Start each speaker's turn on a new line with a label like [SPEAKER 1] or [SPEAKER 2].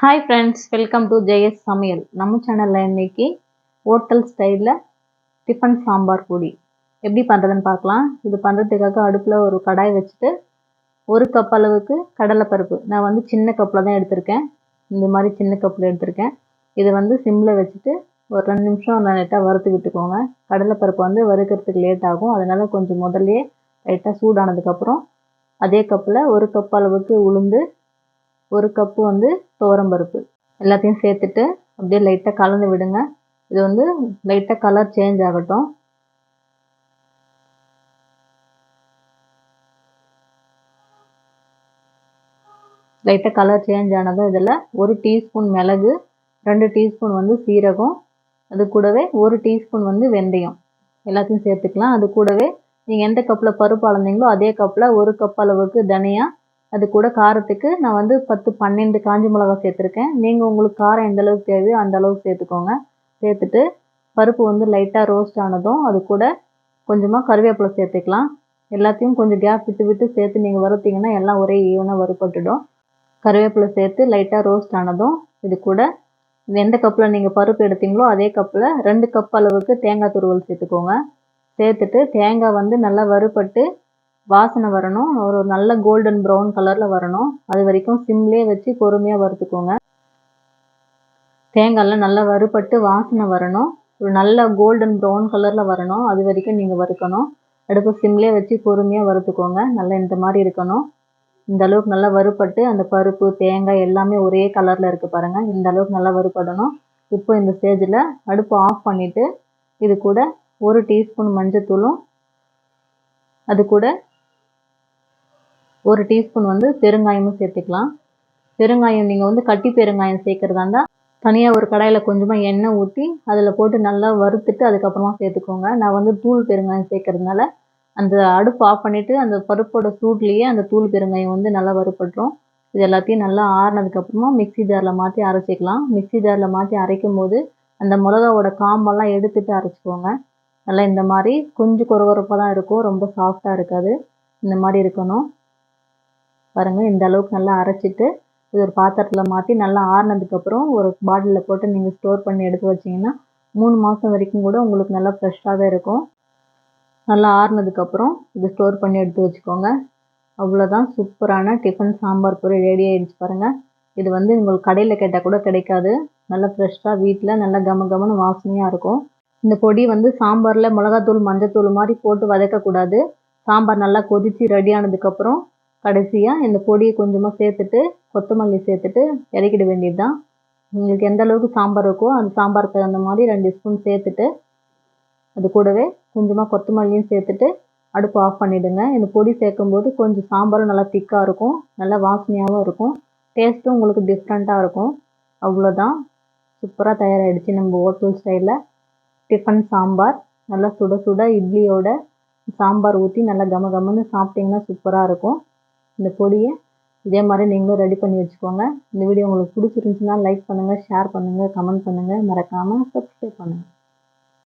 [SPEAKER 1] Hi friends welcome to Jaya's சமையல் நம்ம சேனலில் இன்னைக்கு ஹோட்டல் ஸ்டைலில் டிஃபன் சாம்பார் பொடி. எப்படி பண்ணுறதுன்னு பார்க்கலாம். இது பண்ணுறதுக்காக அடுப்பில் ஒரு கடாய் வச்சுட்டு ஒரு கப் அளவுக்கு கடலைப்பருப்பு. நான் வந்து சின்ன கப்பில் தான் எடுத்திருக்கேன். இந்த மாதிரி சின்ன கப்பில் எடுத்திருக்கேன். இதை வந்து சிம்மில் வச்சுட்டு ஒரு ரெண்டு நிமிஷம் லைட்டாக வறுத்து விட்டுக்கோங்க. கடலைப்பருப்பு வந்து வறுக்கிறதுக்கு லேட் ஆகும். அதனால் கொஞ்சம் முதல்லையே லைட்டாக சூடானதுக்கப்புறம் அதே கப்பில் ஒரு கப் அளவுக்கு உளுந்து ஒரு கப்பு வந்து துவரம்பருப்பு எல்லாத்தையும் சேர்த்துட்டு அப்படியே லைட்டாக கலந்து விடுங்க. இது வந்து லைட்டாக கலர் சேஞ்ச் ஆகட்டும். லைட்டாக கலர் சேஞ்ச் ஆனதும் இதில் ஒரு டீஸ்பூன் மிளகு ரெண்டு டீஸ்பூன் வந்து சீரகம் அது கூடவே ஒரு டீஸ்பூன் வந்து வெந்தயம். எல்லாத்தையும் சேர்த்துக்கலாம். அது கூடவே நீங்கள் எந்த கப்பில் பருப்பு அளந்தீங்களோ அதே கப்பில் ஒரு கப் அளவுக்கு தனியாக அது கூட காரத்துக்கு நான் வந்து பத்து பன்னெண்டு காஞ்ச மிளகா சேர்த்துருக்கேன். நீங்கள் உங்களுக்கு காரம் எந்த அளவுக்கு தேவையோ அந்த அளவுக்கு சேர்த்துக்கோங்க. சேர்த்துட்டு பருப்பு வந்து லைட்டாக ரோஸ்ட் ஆனதும் அது கூட கொஞ்சமாக கருவேப்பிலை சேர்த்துக்கலாம். எல்லாத்தையும் கொஞ்சம் கேப் விட்டு விட்டு சேர்த்து நீங்கள் வறுத்தீங்கன்னா எல்லாம் ஒரே ஈவனாக வறுப்பட்டுடும் கருவேப்பிலை சேர்த்து லைட்டாக ரோஸ்ட் ஆனதும் இது கூட எந்த கப்பில் நீங்கள் பருப்பு எடுத்தீங்களோ அதே கப்பில் ரெண்டு கப் அளவுக்கு தேங்காய் துருவல் சேர்த்துக்கோங்க. சேர்த்துட்டு தேங்காய் வந்து நல்லா வறுபட்டு வாசனை வரணும். ஒரு நல்ல கோல்டன் ப்ரௌன் கலரில் வரணும். அது வரைக்கும் சிம்லேயே வச்சு பொறுமையாக வறுத்துக்கோங்க. தேங்காயெல்லாம் நல்லா வறுபட்டு வாசனை வரணும். ஒரு நல்ல கோல்டன் ப்ரௌன் கலரில் வரணும். அது வரைக்கும் நீங்கள் வறுக்கணும். அடுப்பு சிம்லேயே வச்சு பொறுமையாக வறுத்துக்கோங்க. நல்லா இந்த மாதிரி இருக்கணும். இந்த அளவுக்கு நல்லா வறுபட்டு அந்த பருப்பு தேங்காய் எல்லாமே ஒரே கலரில் இருக்குது பாருங்கள் இந்த அளவுக்கு நல்லா வறுபடணும். இப்போ இந்த ஸ்டேஜில் அடுப்பு ஆஃப் பண்ணிவிட்டு இது கூட ஒரு டீஸ்பூன் மஞ்சத்தூளும் அது கூட ஒரு டீஸ்பூன் வந்து பெருங்காயமும் சேர்த்துக்கலாம். பெருங்காயம் நீங்கள் வந்து கட்டி பெருங்காயம் சேர்க்குறதா இருந்தால் தனியாக ஒரு கடாயில் கொஞ்சமாக எண்ணெய் ஊற்றி அதில் போட்டு நல்லா வறுத்துட்டு அதுக்கப்புறமா சேர்த்துக்கோங்க. நான் வந்து தூள் பெருங்காயம் சேர்க்கறதுனால அந்த அடுப்பு ஆஃப் பண்ணிவிட்டு அந்த பருப்போட சூட்லேயே அந்த தூள் பெருங்காயம் வந்து நல்லா வறுபட்டுரும். இது எல்லாத்தையும் நல்லா ஆறினதுக்கப்புறமா மிக்ஸி ஜாரில் மாற்றி அரைச்சிக்கலாம். மிக்ஸி ஜாரில் மாற்றி அரைக்கும் போது அந்த மிளகாவோட காம்பெல்லாம் எடுத்துட்டு அரைச்சிக்கோங்க. நல்லா இந்த மாதிரி கொஞ்சம் கொரகொரப்பாக தான் இருக்கும். ரொம்ப சாஃப்டாக இருக்காது. இந்த மாதிரி இருக்கணும். பாருங்கள் இந்த அளவுக்கு நல்லா அரைச்சிட்டு இது ஒரு பாத்திரத்தில் மாற்றி நல்லா ஆறுனதுக்கப்புறம் ஒரு பாட்டிலில் போட்டு நீங்கள் ஸ்டோர் பண்ணி எடுத்து வச்சிங்கன்னா மூணு மாதம் வரைக்கும் கூட உங்களுக்கு நல்லா ஃப்ரெஷ்ஷாகவே இருக்கும். நல்லா ஆறுனதுக்கப்புறம் இது ஸ்டோர் பண்ணி எடுத்து வச்சுக்கோங்க. அவ்வளோதான் சூப்பரான டிஃபன் சாம்பார் பொரி ரெடி ஆகிடுச்சு பாருங்கள் இது வந்து உங்களுக்கு கடையில் கேட்டால் கூட கிடைக்காது. நல்லா ஃப்ரெஷ்ஷாக வீட்டில் நல்லா கம கமன்னு வாசனையாக இருக்கும். இந்த பொடி வந்து சாம்பாரில் மிளகாத்தூள் மஞ்சத்தூள் மாதிரி போட்டு வதக்கக்கூடாது. சாம்பார் நல்லா கொதித்து ரெடி ஆனதுக்கப்புறம் கடைசியாக இந்த பொடியை கொஞ்சமாக சேர்த்துட்டு கொத்தமல்லி சேர்த்துட்டு இறக்கிட வேண்டியது தான் உங்களுக்கு எந்த அளவுக்கு சாம்பார் இருக்கோ அந்த சாம்பாருக்கு தகுந்த மாதிரி ரெண்டு ஸ்பூன் சேர்த்துட்டு அது கூடவே கொஞ்சமாக கொத்தமல்லியும் சேர்த்துட்டு அடுப்பு ஆஃப் பண்ணிவிடுங்க இந்த பொடி சேர்க்கும்போது கொஞ்சம் சாம்பாரும் நல்லா திக்காக இருக்கும் நல்லா வாசனையாகவும் இருக்கும். டேஸ்ட்டும் உங்களுக்கு டிஃப்ரெண்ட்டாக இருக்கும். அவ்வளோதான் சூப்பராக தயாராகிடுச்சு நம்ம ஹோட்டல் ஸ்டைலில் டிஃபன் சாம்பார் நல்லா சுட சுட இட்லியோட சாம்பார் ஊற்றி நல்லா கம கமன்னு சாப்பிட்டிங்கன்னா சூப்பராக இருக்கும். இந்த பொடியை இதே மாதிரி நீங்களும் ரெடி பண்ணி வச்சுக்கோங்க. இந்த வீடியோ உங்களுக்கு பிடிச்சிருந்துச்சுன்னா லைக் பண்ணுங்கள் ஷேர் பண்ணுங்கள் கமெண்ட் பண்ணுங்கள் மறக்காமல் சப்ஸ்கிரைப் பண்ணுங்கள்